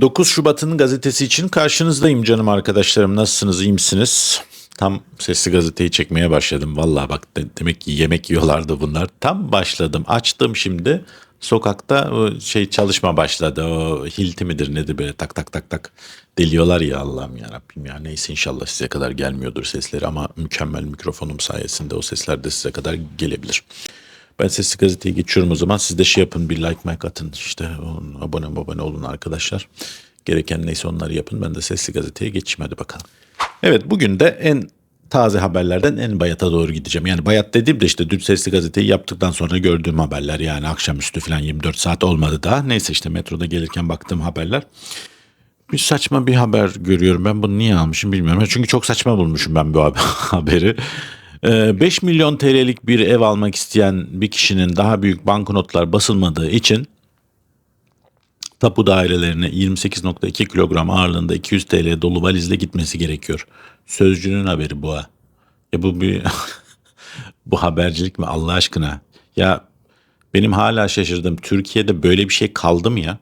9 Şubat'ın gazetesi için karşınızdayım canım arkadaşlarım. Nasılsınız, iyi misiniz? Tam sesli gazeteyi çekmeye başladım. Vallahi bak de- demek ki yemek yiyorlardı bunlar. Tam başladım. Açtım şimdi. Sokakta şey çalışma başladı. O hilti midir nedir böyle tak tak tak tak deliyorlar ya Allah'ım ya Rabbim ya. Neyse inşallah size kadar gelmiyordur sesleri ama mükemmel mikrofonum sayesinde o sesler de size kadar gelebilir. Ben sesli gazeteye geçiyorum o zaman. Siz de şey yapın bir like like atın. İşte abone abone olun arkadaşlar. Gereken neyse onları yapın. Ben de sesli gazeteye geçeyim hadi bakalım. Evet bugün de en taze haberlerden en bayata doğru gideceğim. Yani bayat dediğim de işte dün sesli gazeteyi yaptıktan sonra gördüğüm haberler. Yani akşamüstü falan 24 saat olmadı daha. Neyse işte metroda gelirken baktığım haberler. Bir saçma bir haber görüyorum. Ben bunu niye almışım bilmiyorum. Çünkü çok saçma bulmuşum ben bu haber- haberi. Ee, 5 milyon TL'lik bir ev almak isteyen bir kişinin daha büyük banknotlar basılmadığı için tapu dairelerine 28.2 kilogram ağırlığında 200 TL dolu valizle gitmesi gerekiyor. Sözcünün haberi bu. Ya bu bir bu habercilik mi Allah aşkına? Ya benim hala şaşırdım. Türkiye'de böyle bir şey kaldı mı ya?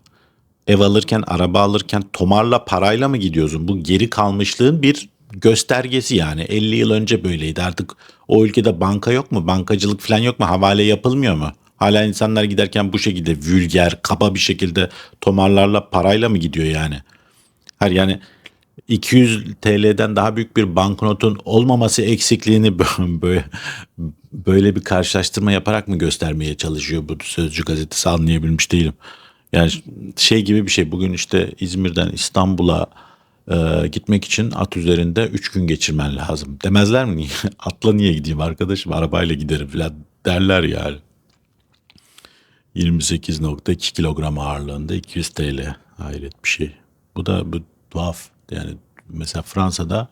Ev alırken, araba alırken tomarla parayla mı gidiyorsun? Bu geri kalmışlığın bir göstergesi yani. 50 yıl önce böyleydi. Artık o ülkede banka yok mu? Bankacılık falan yok mu? Havale yapılmıyor mu? Hala insanlar giderken bu şekilde vulger, kaba bir şekilde tomarlarla parayla mı gidiyor yani? Hayır yani 200 TL'den daha büyük bir banknotun olmaması eksikliğini böyle böyle bir karşılaştırma yaparak mı göstermeye çalışıyor bu Sözcü gazetesi anlayabilmiş değilim. Yani şey gibi bir şey bugün işte İzmir'den İstanbul'a e, gitmek için at üzerinde 3 gün geçirmen lazım. Demezler mi? Atla niye gideyim arkadaşım arabayla giderim falan derler yani. 28.2 kilogram ağırlığında 200 TL. Hayret bir şey. Bu da bu tuhaf. Yani mesela Fransa'da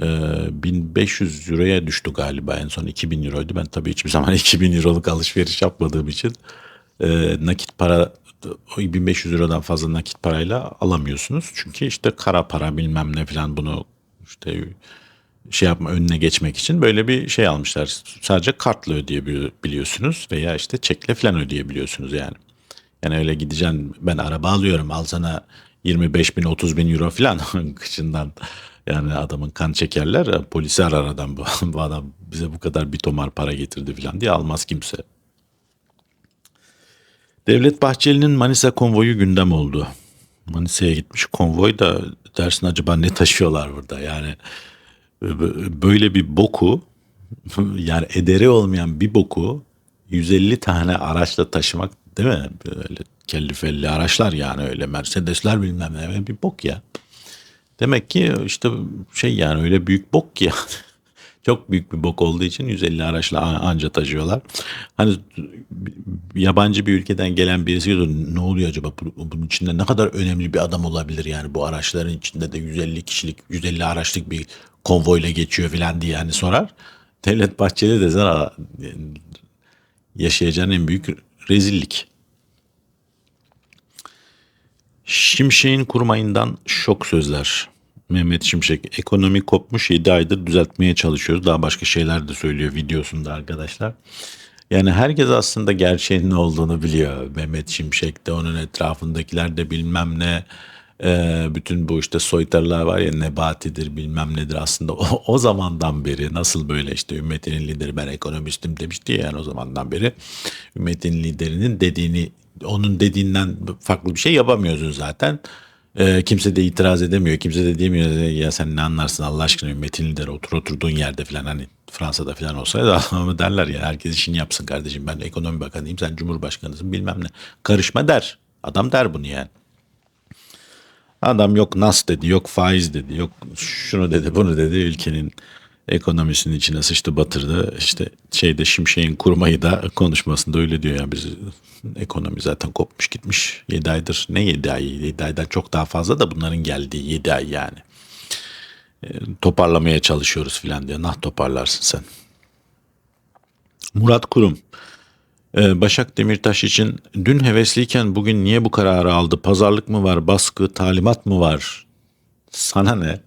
e, 1500 euroya düştü galiba en son 2000 euroydu. Ben tabii hiçbir zaman 2000 euroluk alışveriş yapmadığım için e, nakit para o 1500 eurodan fazla nakit parayla alamıyorsunuz. Çünkü işte kara para bilmem ne falan bunu işte şey yapma önüne geçmek için böyle bir şey almışlar. Sadece kartla ödeyebiliyorsunuz veya işte çekle falan ödeyebiliyorsunuz yani. Yani öyle gideceksin ben araba alıyorum al sana 25 bin 30 bin euro falan kışından yani adamın kan çekerler polisi arar adam bu, bu adam bize bu kadar bir tomar para getirdi falan diye almaz kimse. Devlet Bahçeli'nin Manisa konvoyu gündem oldu. Manisa'ya gitmiş konvoy da dersin acaba ne taşıyorlar burada yani böyle bir boku yani ederi olmayan bir boku 150 tane araçla taşımak değil mi? Böyle kellifelli araçlar yani öyle Mercedesler bilmem ne bir bok ya. Demek ki işte şey yani öyle büyük bok ki yani. Çok büyük bir bok olduğu için 150 araçla anca taşıyorlar. Hani yabancı bir ülkeden gelen birisi diyor ne oluyor acaba bunun içinde ne kadar önemli bir adam olabilir yani bu araçların içinde de 150 kişilik 150 araçlık bir konvoyla geçiyor filan diye yani sorar. Devlet Bahçeli de sana yaşayacağın en büyük rezillik. Şimşek'in kurmayından şok sözler. Mehmet Şimşek ekonomi kopmuş 7 aydır düzeltmeye çalışıyoruz. Daha başka şeyler de söylüyor videosunda arkadaşlar. Yani herkes aslında gerçeğin ne olduğunu biliyor. Mehmet Şimşek de onun etrafındakiler de bilmem ne. Ee, bütün bu işte soytarılar var ya nebatidir bilmem nedir aslında o, o zamandan beri nasıl böyle işte ümmetinin lideri ben ekonomistim demişti ya yani o zamandan beri ümmetin liderinin dediğini onun dediğinden farklı bir şey yapamıyorsun zaten. Ee, kimse de itiraz edemiyor. Kimse de diyemiyor ya sen ne anlarsın Allah aşkına ümmetin lideri otur oturduğun yerde falan hani Fransa'da falan olsaydı adamı derler ya herkes işini yapsın kardeşim ben ekonomi bakanıyım sen cumhurbaşkanısın bilmem ne. Karışma der. Adam der bunu yani. Adam yok nas dedi, yok faiz dedi, yok şunu dedi, bunu dedi. Ülkenin ekonomisinin içine sıçtı batırdı. İşte şeyde Şimşek'in kurmayı da konuşmasında öyle diyor yani biz ekonomi zaten kopmuş gitmiş 7 aydır. Ne 7 ay? 7 aydan çok daha fazla da bunların geldiği 7 ay yani. E, toparlamaya çalışıyoruz filan diyor. Nah toparlarsın sen. Murat Kurum. Ee, Başak Demirtaş için dün hevesliyken bugün niye bu kararı aldı? Pazarlık mı var, baskı, talimat mı var? Sana ne?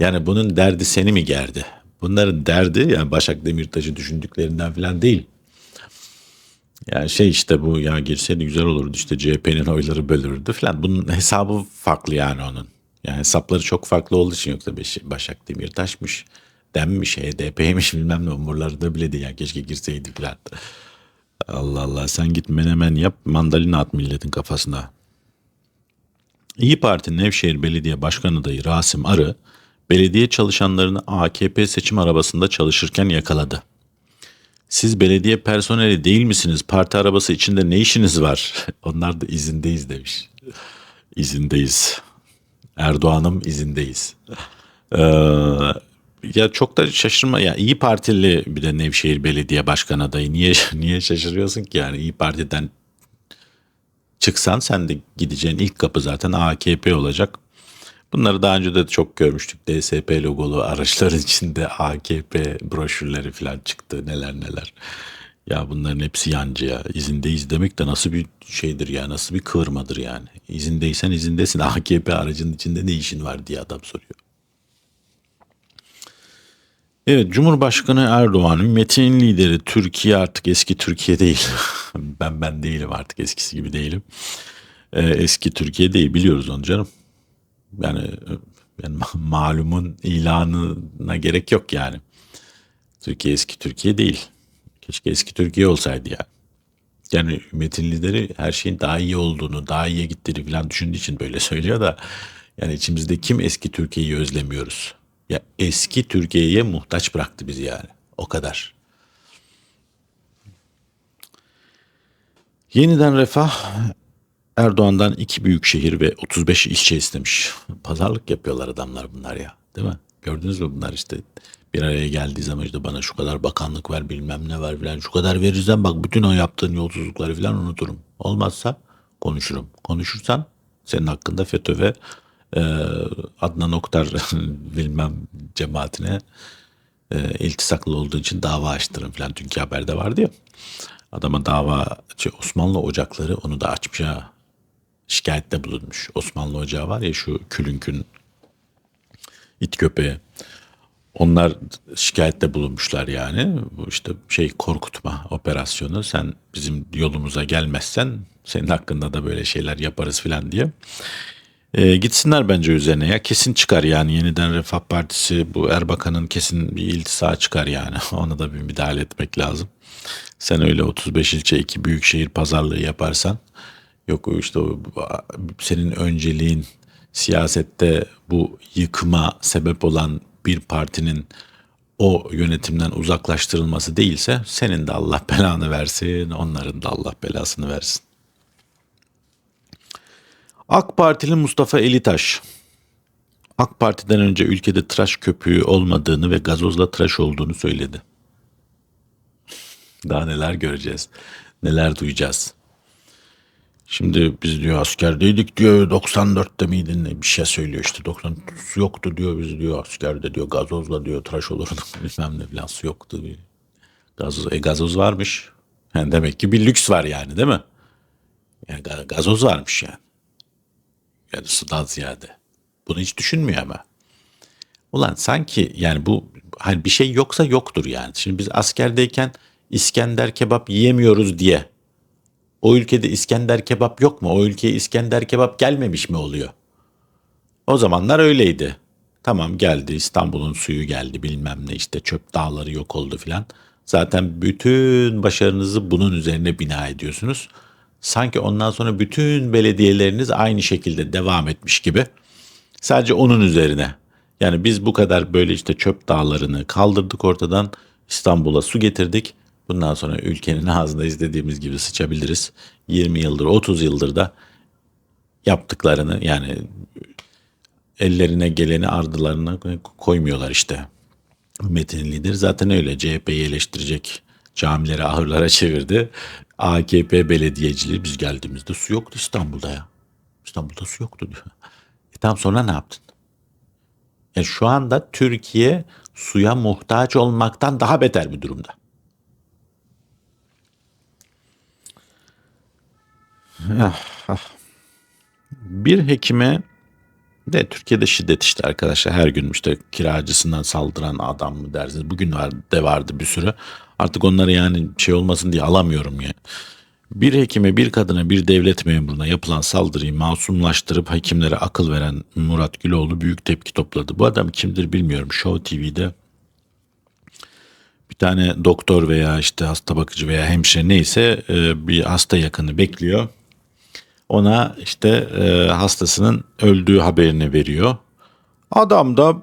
Yani bunun derdi seni mi gerdi? Bunların derdi yani Başak Demirtaş'ı düşündüklerinden falan değil. Yani şey işte bu ya girseydi güzel olurdu işte CHP'nin oyları bölürürdü falan. Bunun hesabı farklı yani onun. Yani hesapları çok farklı olduğu için yoksa Başak Demirtaş'mış, Demmiş, HDP'ymiş bilmem ne umurları da bile değil. Yani keşke girseydi falan. Allah Allah sen git menemen yap mandalina at milletin kafasına. İyi Parti Nevşehir Belediye Başkan adayı Rasim Arı belediye çalışanlarını AKP seçim arabasında çalışırken yakaladı. Siz belediye personeli değil misiniz? Parti arabası içinde ne işiniz var? Onlar da izindeyiz demiş. İzindeyiz. Erdoğan'ım izindeyiz. Ee, ya çok da şaşırma ya İyi Partili bir de Nevşehir Belediye Başkan adayı niye niye şaşırıyorsun ki yani İyi Parti'den çıksan sen de gideceğin ilk kapı zaten AKP olacak. Bunları daha önce de çok görmüştük. DSP logolu araçların içinde AKP broşürleri falan çıktı. Neler neler. Ya bunların hepsi yancı ya. İzindeyiz demek de nasıl bir şeydir ya. Nasıl bir kıvırmadır yani. İzindeysen izindesin. AKP aracının içinde ne işin var diye adam soruyor. Evet Cumhurbaşkanı Erdoğan ümmetinin lideri Türkiye artık eski Türkiye değil. ben ben değilim artık eskisi gibi değilim. Ee, eski Türkiye değil biliyoruz onu canım. Yani, yani malumun ilanına gerek yok yani. Türkiye eski Türkiye değil. Keşke eski Türkiye olsaydı ya. Yani ümmetin lideri her şeyin daha iyi olduğunu, daha iyiye gittiğini falan düşündüğü için böyle söylüyor da yani içimizde kim eski Türkiye'yi özlemiyoruz? Ya eski Türkiye'ye muhtaç bıraktı bizi yani. O kadar. Yeniden refah Erdoğan'dan iki büyük şehir ve 35 ilçe istemiş. Pazarlık yapıyorlar adamlar bunlar ya. Değil mi? Gördünüz mü bunlar işte bir araya geldiği zaman işte bana şu kadar bakanlık ver bilmem ne var filan şu kadar verirsen bak bütün o yaptığın yolsuzlukları filan unuturum. Olmazsa konuşurum. Konuşursan senin hakkında FETÖ ve e, Adnan Oktar bilmem cemaatine e, iltisaklı olduğu için dava açtırın filan. Dünkü haberde vardı ya. Adama dava şey, Osmanlı ocakları onu da açmış ha. Şikayette bulunmuş. Osmanlı ocağı var ya şu külünkün it köpeği. Onlar şikayette bulunmuşlar yani. Bu işte şey korkutma operasyonu. Sen bizim yolumuza gelmezsen senin hakkında da böyle şeyler yaparız filan diye. E, gitsinler bence üzerine ya kesin çıkar yani yeniden Refah Partisi bu Erbakan'ın kesin bir iltisa çıkar yani ona da bir müdahale etmek lazım. Sen öyle 35 ilçe iki büyük şehir pazarlığı yaparsan yok işte senin önceliğin siyasette bu yıkıma sebep olan bir partinin o yönetimden uzaklaştırılması değilse senin de Allah belanı versin, onların da Allah belasını versin. AK Partili Mustafa Elitaş AK Parti'den önce ülkede tıraş köpüğü olmadığını ve gazozla tıraş olduğunu söyledi. Daha neler göreceğiz, neler duyacağız. Şimdi biz diyor askerdeydik diyor 94'te miydin ne bir şey söylüyor işte 90 su yoktu diyor biz diyor askerde diyor gazozla diyor tıraş olurduk bilmem ne falan su yoktu. Gazoz, e, gazoz varmış. Yani demek ki bir lüks var yani değil mi? Yani gazoz varmış yani. Yani sudan ziyade. Bunu hiç düşünmüyor ama. Ulan sanki yani bu hani bir şey yoksa yoktur yani. Şimdi biz askerdeyken İskender kebap yiyemiyoruz diye o ülkede İskender kebap yok mu? O ülkeye İskender kebap gelmemiş mi oluyor? O zamanlar öyleydi. Tamam geldi İstanbul'un suyu geldi bilmem ne işte çöp dağları yok oldu filan. Zaten bütün başarınızı bunun üzerine bina ediyorsunuz. Sanki ondan sonra bütün belediyeleriniz aynı şekilde devam etmiş gibi. Sadece onun üzerine. Yani biz bu kadar böyle işte çöp dağlarını kaldırdık ortadan İstanbul'a su getirdik. Bundan sonra ülkenin ağzında izlediğimiz gibi sıçabiliriz. 20 yıldır 30 yıldır da yaptıklarını yani ellerine geleni ardılarına koymuyorlar işte. Metin lider zaten öyle CHP'yi eleştirecek camileri ahırlara çevirdi. AKP belediyecileri biz geldiğimizde su yoktu İstanbul'da ya. İstanbul'da su yoktu diyor. E tamam sonra ne yaptın? Yani şu anda Türkiye suya muhtaç olmaktan daha beter bir durumda. Bir hekime de Türkiye'de şiddet işte arkadaşlar her gün işte kiracısından saldıran adam mı dersiniz. Bugün var, de vardı bir sürü. Artık onları yani şey olmasın diye alamıyorum ya. Bir hekime, bir kadına, bir devlet memuruna yapılan saldırıyı masumlaştırıp hekimlere akıl veren Murat Güloğlu büyük tepki topladı. Bu adam kimdir bilmiyorum. Show TV'de bir tane doktor veya işte hasta bakıcı veya hemşire neyse e, bir hasta yakını bekliyor. Ona işte e, hastasının öldüğü haberini veriyor. Adam da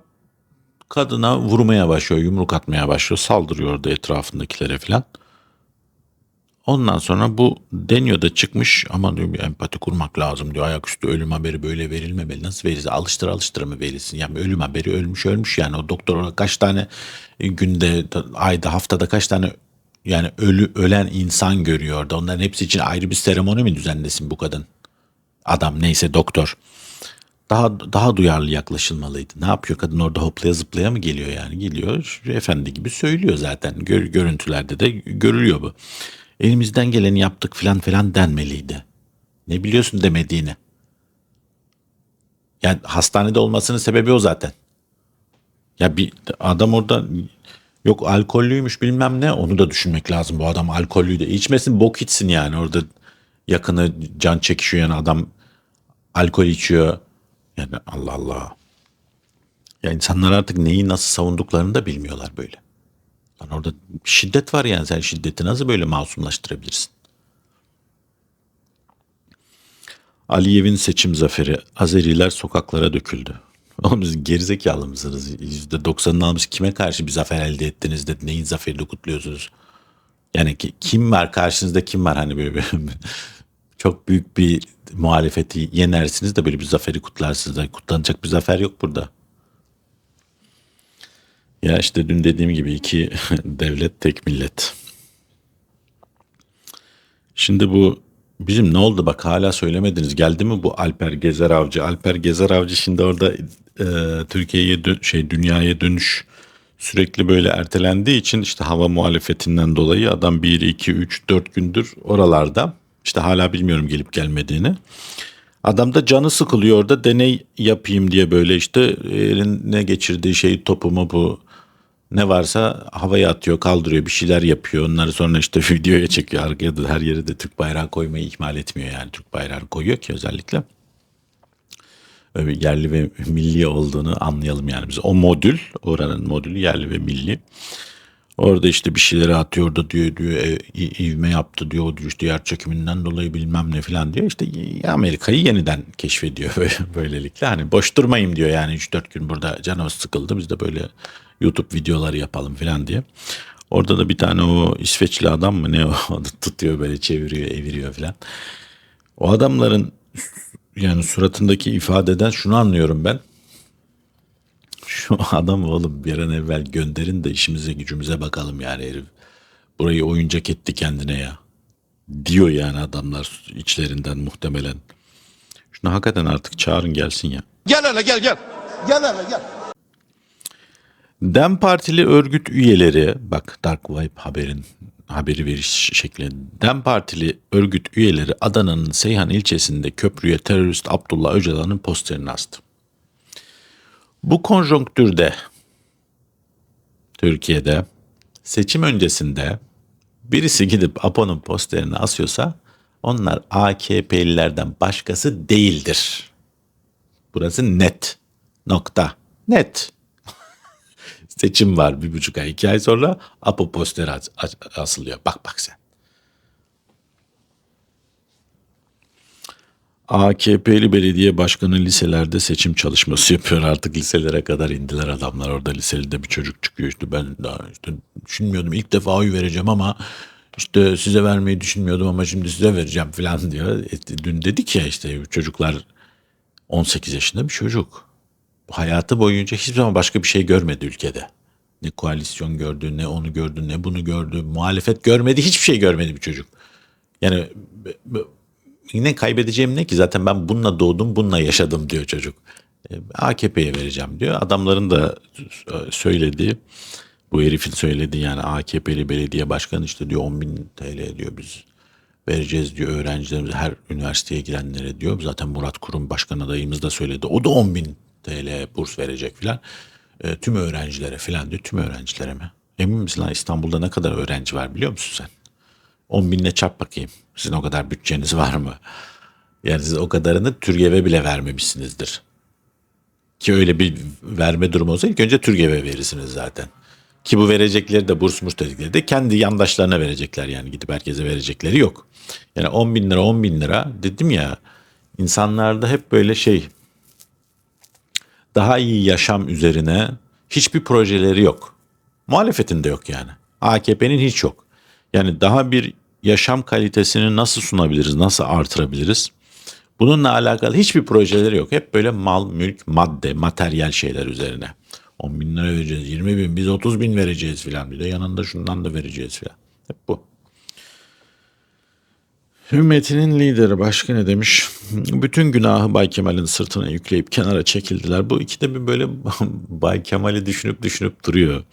kadına vurmaya başlıyor, yumruk atmaya başlıyor, saldırıyor da etrafındakilere falan. Ondan sonra bu deniyor da çıkmış ama diyor bir empati kurmak lazım diyor. Ayaküstü ölüm haberi böyle verilmemeli. Nasıl verirse alıştır alıştır mı verilsin? Yani ölüm haberi ölmüş ölmüş yani o doktor ona kaç tane günde, ayda, haftada kaç tane yani ölü ölen insan görüyor orada. Onların hepsi için ayrı bir seremoni mi düzenlesin bu kadın? Adam neyse doktor. Daha daha duyarlı yaklaşılmalıydı. Ne yapıyor kadın orada hoplaya zıplaya mı geliyor yani? Geliyor efendi gibi söylüyor zaten. Gör, görüntülerde de görülüyor bu. Elimizden geleni yaptık filan filan denmeliydi. Ne biliyorsun demediğini. Yani hastanede olmasının sebebi o zaten. Ya bir adam orada yok alkollüymüş bilmem ne onu da düşünmek lazım. Bu adam alkollüydü. İçmesin bok içsin yani orada yakını can çekişiyor yani adam alkol içiyor. Yani Allah Allah. Ya insanlar artık neyi nasıl savunduklarını da bilmiyorlar böyle. Lan orada şiddet var yani sen şiddeti nasıl böyle masumlaştırabilirsin? Aliyev'in seçim zaferi. Azeriler sokaklara döküldü. Oğlum siz gerizekalı mısınız? %90'ını almış kime karşı bir zafer elde ettiniz de neyin zaferini kutluyorsunuz? Yani ki, kim var karşınızda kim var hani böyle çok büyük bir muhalefeti yenersiniz de böyle bir zaferi kutlarsınız. da Kutlanacak bir zafer yok burada. Ya işte dün dediğim gibi iki devlet tek millet. Şimdi bu bizim ne oldu bak hala söylemediniz. Geldi mi bu Alper Gezer Avcı? Alper Gezer Avcı şimdi orada e, Türkiye'ye şey dünyaya dönüş sürekli böyle ertelendiği için işte hava muhalefetinden dolayı adam 1 2 3 4 gündür oralarda. İşte hala bilmiyorum gelip gelmediğini. Adam da canı sıkılıyor orada deney yapayım diye böyle işte eline geçirdiği şey topumu bu ne varsa havaya atıyor, kaldırıyor, bir şeyler yapıyor. Onları sonra işte videoya çekiyor. Arkaya da her yere de Türk bayrağı koymayı ihmal etmiyor yani. Türk bayrağını koyuyor ki özellikle. Öyle yerli ve milli olduğunu anlayalım yani biz. O modül, oranın modülü yerli ve milli. Orada işte bir şeyleri atıyor da diyor diyor e, ivme yaptı diyor diyor işte yer çekiminden dolayı bilmem ne falan diyor. İşte Amerika'yı yeniden keşfediyor böylelikle. Hani boş durmayayım diyor yani 3-4 gün burada canımız sıkıldı biz de böyle YouTube videoları yapalım falan diye. Orada da bir tane o İsveçli adam mı ne o tutuyor böyle çeviriyor eviriyor falan. O adamların yani suratındaki ifadeden şunu anlıyorum ben. Şu adam oğlum bir an evvel gönderin de işimize gücümüze bakalım yani herif. Burayı oyuncak etti kendine ya. Diyor yani adamlar içlerinden muhtemelen. Şunu hakikaten artık çağırın gelsin ya. Gel hele gel gel. Gel hele gel. Dem Partili örgüt üyeleri bak Dark Web haberin haberi veriş şekli. Dem Partili örgüt üyeleri Adana'nın Seyhan ilçesinde köprüye terörist Abdullah Öcalan'ın posterini astı. Bu konjonktürde Türkiye'de seçim öncesinde birisi gidip Apo'nun posterini asıyorsa onlar AKP'lilerden başkası değildir. Burası net. Nokta. Net. Seçim var bir buçuk ay, iki ay sonra Apo posteri as- as- asılıyor. Bak bak sen. AKP'li belediye başkanı liselerde seçim çalışması yapıyor. Artık liselere kadar indiler adamlar. Orada lisede bir çocuk çıkıyor işte ben daha işte düşünmüyordum ilk defa oy vereceğim ama işte size vermeyi düşünmüyordum ama şimdi size vereceğim falan diyor. E, dün dedik ya işte çocuklar 18 yaşında bir çocuk. Hayatı boyunca hiçbir zaman başka bir şey görmedi ülkede. Ne koalisyon gördü, ne onu gördü, ne bunu gördü. Muhalefet görmedi, hiçbir şey görmedi bir çocuk. Yani ne kaybedeceğim ne ki? Zaten ben bununla doğdum, bununla yaşadım diyor çocuk. E, AKP'ye vereceğim diyor. Adamların da söylediği, bu herifin söylediği yani AKP'li belediye başkanı işte diyor 10 bin TL diyor biz vereceğiz diyor öğrencilerimize her üniversiteye girenlere diyor. Zaten Murat Kurum başkan adayımız da söyledi. O da 10 bin TL burs verecek filan. E, tüm öğrencilere filan diyor. Tüm öğrencilere mi? Emin misin lan İstanbul'da ne kadar öğrenci var biliyor musun sen? 10 binle çarp bakayım. Sizin o kadar bütçeniz var mı? Yani siz o kadarını TÜRGEV'e bile vermemişsinizdir. Ki öyle bir verme durumu olsa ilk önce TÜRGEV'e verirsiniz zaten. Ki bu verecekleri de burs murs dedikleri de kendi yandaşlarına verecekler yani gidip herkese verecekleri yok. Yani 10 bin lira 10 bin lira dedim ya insanlarda hep böyle şey daha iyi yaşam üzerine hiçbir projeleri yok. Muhalefetin de yok yani. AKP'nin hiç yok. Yani daha bir yaşam kalitesini nasıl sunabiliriz, nasıl artırabiliriz? Bununla alakalı hiçbir projeleri yok. Hep böyle mal, mülk, madde, materyal şeyler üzerine. 10 bin lira vereceğiz, 20 bin, biz 30 bin vereceğiz filan. Bir de yanında şundan da vereceğiz filan. Hep bu. Hümmetinin lideri başka ne demiş? Bütün günahı Bay Kemal'in sırtına yükleyip kenara çekildiler. Bu ikide bir böyle Bay Kemal'i düşünüp düşünüp duruyor.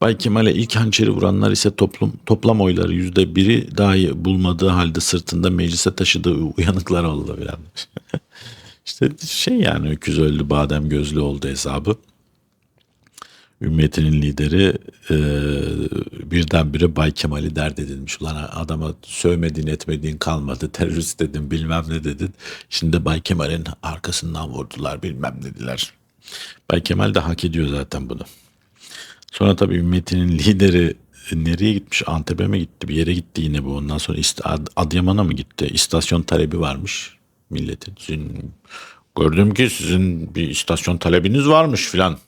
Bay Kemal'e ilk hançeri vuranlar ise toplum, toplam oyları yüzde biri dahi bulmadığı halde sırtında meclise taşıdığı uyanıklar oldu filan. işte şey yani öküz öldü badem gözlü oldu hesabı. Ümmetinin lideri e, birdenbire Bay Kemal'i dert edilmiş. Ulan adama sövmediğin etmediğin kalmadı. Terörist dedin bilmem ne dedin. Şimdi Bay Kemal'in arkasından vurdular bilmem ne dediler. Bay Kemal de hak ediyor zaten bunu. Sonra tabii ümmetinin lideri e, nereye gitmiş? Antep'e mi gitti? Bir yere gitti yine bu. Ondan sonra Adıyaman'a mı gitti? İstasyon talebi varmış milletin. Sizin, gördüm ki sizin bir istasyon talebiniz varmış filan.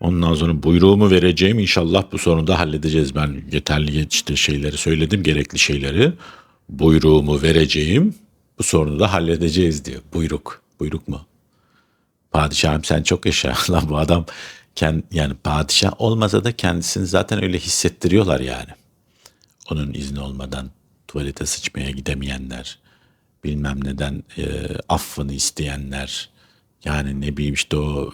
Ondan sonra buyruğumu vereceğim inşallah bu sorunu da halledeceğiz. Ben yeterli işte şeyleri söyledim gerekli şeyleri. Buyruğumu vereceğim bu sorunu da halledeceğiz diyor. Buyruk. Buyruk mu? Padişahım sen çok yaşa. Lan bu adam kend, yani padişah olmasa da kendisini zaten öyle hissettiriyorlar yani. Onun izni olmadan tuvalete sıçmaya gidemeyenler, bilmem neden e, affını isteyenler, yani ne bileyim işte o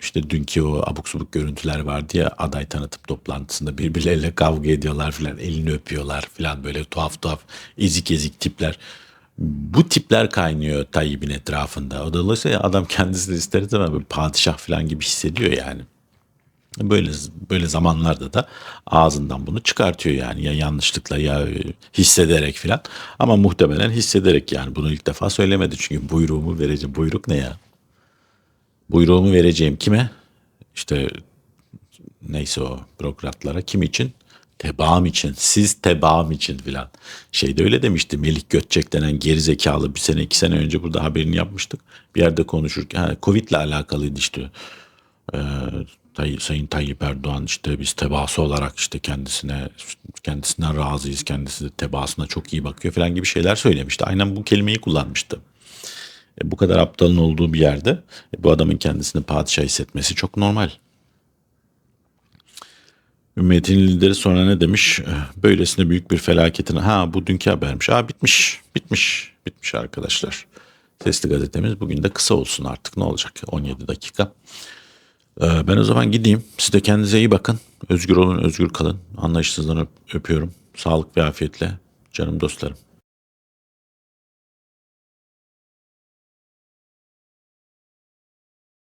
işte dünkü o abuk subuk görüntüler vardı ya aday tanıtım toplantısında birbirleriyle kavga ediyorlar filan elini öpüyorlar filan böyle tuhaf tuhaf ezik ezik tipler. Bu tipler kaynıyor Tayyip'in etrafında. O dolayısıyla adam kendisi de ister istemez böyle padişah falan gibi hissediyor yani. Böyle böyle zamanlarda da ağzından bunu çıkartıyor yani ya yanlışlıkla ya hissederek filan. Ama muhtemelen hissederek yani bunu ilk defa söylemedi çünkü buyruğumu vereceğim. Buyruk ne ya? Buyruğumu vereceğim kime? İşte neyse o bürokratlara kim için? Tebaam için, siz tebaam için filan. Şeyde öyle demişti Melih Gökçek denen gerizekalı bir sene iki sene önce burada haberini yapmıştık. Bir yerde konuşurken ha, Covid'le alakalıydı işte. Ee, Sayın Tayyip Erdoğan işte biz tebaası olarak işte kendisine kendisinden razıyız. Kendisi de tebaasına çok iyi bakıyor falan gibi şeyler söylemişti. Aynen bu kelimeyi kullanmıştı. E, bu kadar aptalın olduğu bir yerde e, bu adamın kendisini padişah hissetmesi çok normal. Ümmetin lideri sonra ne demiş? Böylesine büyük bir felaketin. Ha bu dünkü habermiş. Ha bitmiş. Bitmiş. Bitmiş arkadaşlar. Sesli gazetemiz bugün de kısa olsun artık. Ne olacak? 17 dakika. Ee, Ben o zaman gideyim. Siz de kendinize iyi bakın. Özgür olun, özgür kalın. Anlayışsızdan öp- öpüyorum. Sağlık ve afiyetle. Canım dostlarım.